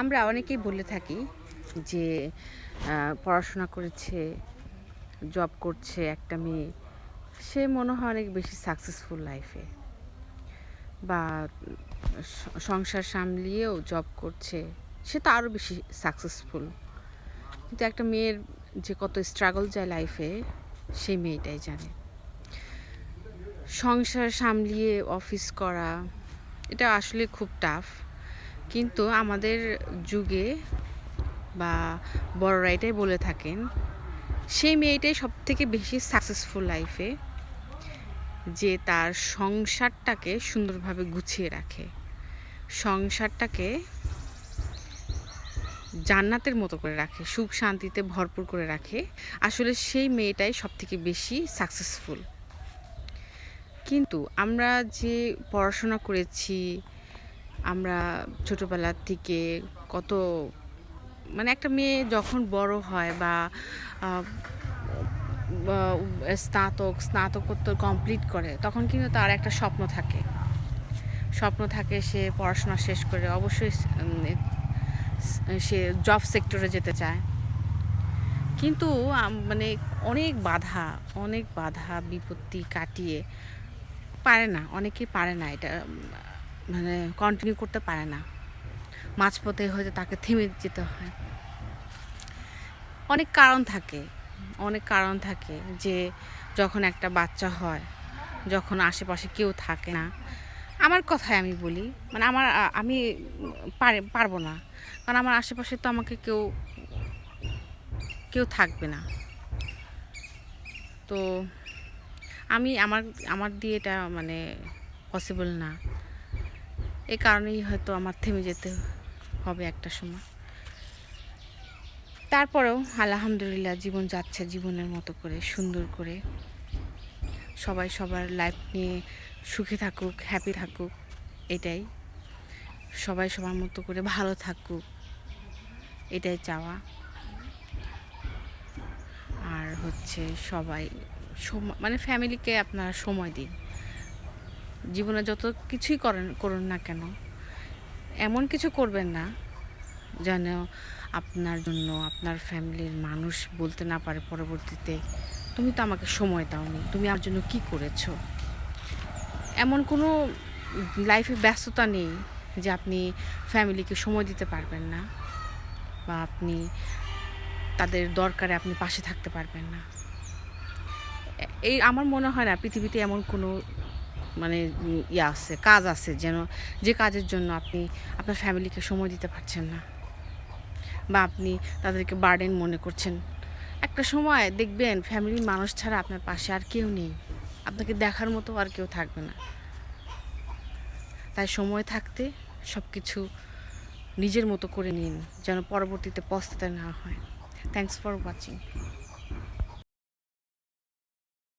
আমরা অনেকেই বলে থাকি যে পড়াশোনা করেছে জব করছে একটা মেয়ে, সে মনে হয় অনেক বেশি সাকসেসফুল লাইফে বা সংসার সামলিয়েও জব করছে, সে তো আরও বেশি সাকসেসফুল কিন্তু একটা মেয়ের যে কত স্ট্রাগল যায় লাইফে সেই মেয়েটাই জানে। সংসার সামলিয়ে অফিস করা, এটা আসলে খুব টাফ কিন্তু আমাদের যুগে বা বড়রা এটাই বলে থাকেন, সেই মেয়েটাই সব থেকে বেশি সাকসেসফুল লাইফে যে তার সংসারটাকে সুন্দরভাবে গুছিয়ে রাখে। সংসারটাকে জান্নাতের মতো করে রাখে, সুখ শান্তিতে ভরপুর করে রাখে। আসলে সেই মেয়েটাই সব থেকে বেশি সাকসেসফুল কিন্তু আমরা যে পড়াশোনা করেছি আমরা ছোটোবেলার থেকে কত মানে একটা মেয়ে যখন বড় হয় বা স্নাতক, স্নাতকোত্তর কমপ্লিট করে, তখন কিন্তু তার একটা স্বপ্ন থাকে। স্বপ্ন থাকে সে পড়াশোনা শেষ করে অবশ্যই সে জব সেক্টরে যেতে চায়। কিন্তু মানে অনেক বাধা অনেক বাধা, বিপত্তি কাটিয়ে পারে না অনেকেই পারে না এটা মানে কন্টিনিউ করতে পারে না। মাঝপথে হয়তো তাকে থেমে যেতে হয়। অনেক কারণ থাকে, অনেক কারণ থাকে যে যখন একটা বাচ্চা হয়, যখন আশেপাশে কেউ থাকে না, আমার কথাই আমি বলি মানে আমার আমি পারে, পারব না। কারণ আমার আশেপাশে তো আমাকে কেউ কেউ থাকবে না। তো আমি, আমার আমার দিয়ে এটা মানে পসিবল না। এই কারণেই হয়তো আমার থেমে যেতে হবে একটা সময়। তারপরেও আলহামদুলিল্লাহ জীবন যাচ্ছে জীবনের মতো করে, সুন্দর করে। সবাই সবার লাইফ নিয়ে সুখে থাকুক হ্যাপি থাকুক, এটাই। সবাই সবার মতো করে ভালো থাকুক, এটাই চাওয়া। আর হচ্ছে সবাই মানে ফ্যামিলিকে আপনারা সময় দিন। জীবনে যত কিছুই করেন, করুন না কেন, এমন কিছু করবেন না যেন আপনার জন্য, আপনার ফ্যামিলির মানুষ বলতে না পারে পরবর্তীতে, তুমি তো আমাকে সময় দাওনি, তুমি আমার জন্য কি করেছ? এমন কোনো লাইফে ব্যস্ততা নেই যে আপনি ফ্যামিলিকে সময় দিতে পারবেন না বা আপনি তাদের দরকারে আপনি পাশে থাকতে পারবেন না। এই আমার মনে হয় না পৃথিবীতে এমন কোনো মানে ইয়ে আছে, কাজ আছে যেন যে কাজের জন্য আপনি আপনার ফ্যামিলিকে সময় দিতে পারছেন না বা আপনি তাদেরকে বার্ডেন মনে করছেন। একটা সময় দেখবেন ফ্যামিলির মানুষ ছাড়া আপনার পাশে আর কেউ নেই। আপনাকে দেখার মতো আর কেউ থাকবে না। তাই সময় থাকতে সব কিছু নিজের মতো করে নিন, যেন পরবর্তীতে পস্তাতে না হয়। Thanks for watching